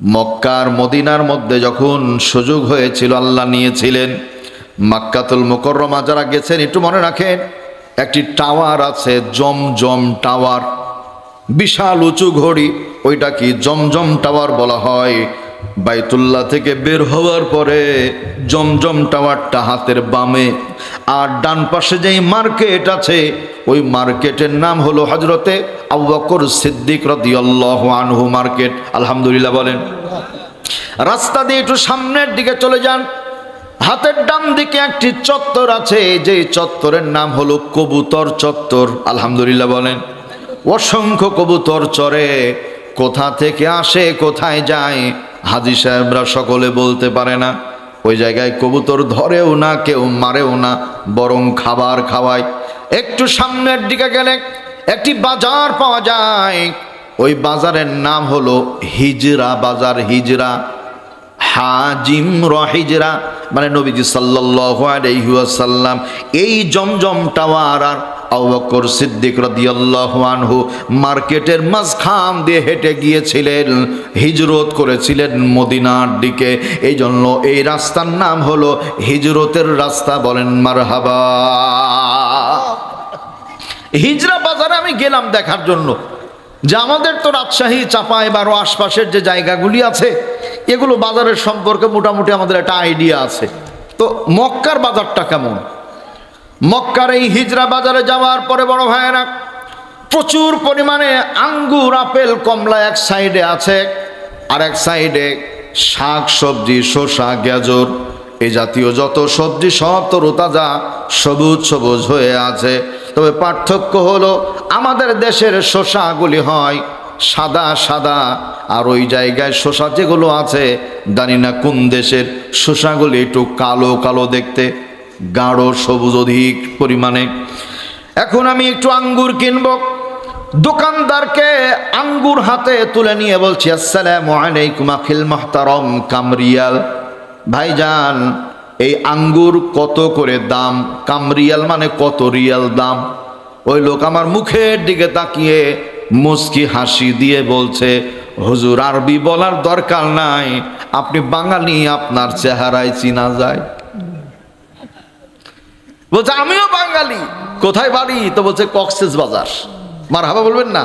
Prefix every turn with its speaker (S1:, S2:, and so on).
S1: মক্কার মদিনার মধ্যে যখন সুযোগ হয়েছিল, আল্লাহ নিয়েছিলেন মাক্কাতুল মোকরমা যারা গেছেন, একটু মনে রাখেন, একটি টাওয়ার আছে, জমজম টাওয়ার, বিশাল উঁচু ঘড়ি ওইটা কি জমজম টাওয়ার বলা হয়। বাইতুল্লাহ থেকে বের হওয়ার পরে জমজম টাওয়ারটা হাতের বামে আর ডান পাশে যেই মার্কেট আছে, ওই মার্কেটের নাম হলো হজরতে আব্বাকর সিদ্দিক রদিয়াল্লাহু আনহু মার্কেট। আলহামদুলিল্লাহ বলেন। রাস্তা দিয়ে একটু সামনের দিকে চলে যান। হাতের ডান দিকে একটি চত্বর আছে যে চত্বরের নাম হলো কবুতর চত্বর। আলহামদুলিল্লাহ বলেন। অসংখ্য কবুতর চরে, কোথা থেকে আসে, কোথায় যায় হাজি সাহেবরা সকলে বলতে পারে না, ওই জায়গায় কবুতর ধরেও না, কেউ মারেও না, বরং খাবার খাওয়ায়। একটু সামনের দিকে গেলে একটি বাজার পাওয়া যায়। ওই বাজারের নাম হলো হিজরা বাজার, হিজরা। হাজিম রহিজরা মানে নবীজি সাল্লাল্লাহু আলাইহি ওয়াসাল্লাম, এই জমজম টাওয়ার আর আবু বকর সিদ্দিক রাদিয়াল্লাহু মার্কেটের মাঝখান দিয়ে হেঁটে গিয়েছিলেন, হিজরত করেছিলেন মদিনার দিকে। এই জন্য এই রাস্তার নাম হলো হিজরতের রাস্তা বলেন মারহাবা। হিজরা বাজারে আমি গেলাম দেখার জন্য। যে আমাদের তো রাজশাহী, চাপাই বারো আশপাশের যে জায়গাগুলি আছে, এগুলো বাজারের সম্পর্কে মোটামুটি আমাদের একটা আইডিয়া আছে। তো মক্কার বাজারটা কেমন? মক্কার এই হিজরা বাজারে যাওয়ার পরে বড় ভাইয়েরা, প্রচুর পরিমাণে আঙ্গুর, আপেল, কমলা এক সাইডে আছে, আর এক সাইডে শাক, সবজি, শসা, গাজর এই জাতীয় যত সবজি সব তো রোতাজা, সবুজ সবুজ হয়ে আছে। তবে পার্থক্য হলো, আমাদের দেশের শসাগুলি হয় সাদা সাদা, আর ওই জায়গায় শসা যেগুলো আছে, জানি না কোন দেশের শসাগুলি একটু কালো কালো দেখতে। গাঢ় সবুজ অধিক পরিমাণে। এখন আমি একটু আঙ্গুর কিনব। দোকানদারকে আঙ্গুর হাতে তুলে নিয়ে বলছি, আসসালামু আলাইকুম আখিল মাহতারম কামরিয়াল। ভাইজান, এই আঙ্গুর কত করে দাম? কামরিয়াল মানে কত রিয়াল দাম? ওই লোক আমার মুখের দিকে তাকিয়ে মুস্কি হাসি দিয়ে বলছে, হুজুর, আরবি বলার দরকার নাই। আপনি বাঙালি, আপনার চেহারায় চিনা যায়। বলছে আমিও বাঙালি। কোথায় বাড়ি? তো বলছে কক্সেস বাজার। মার হাবা বলবেন না?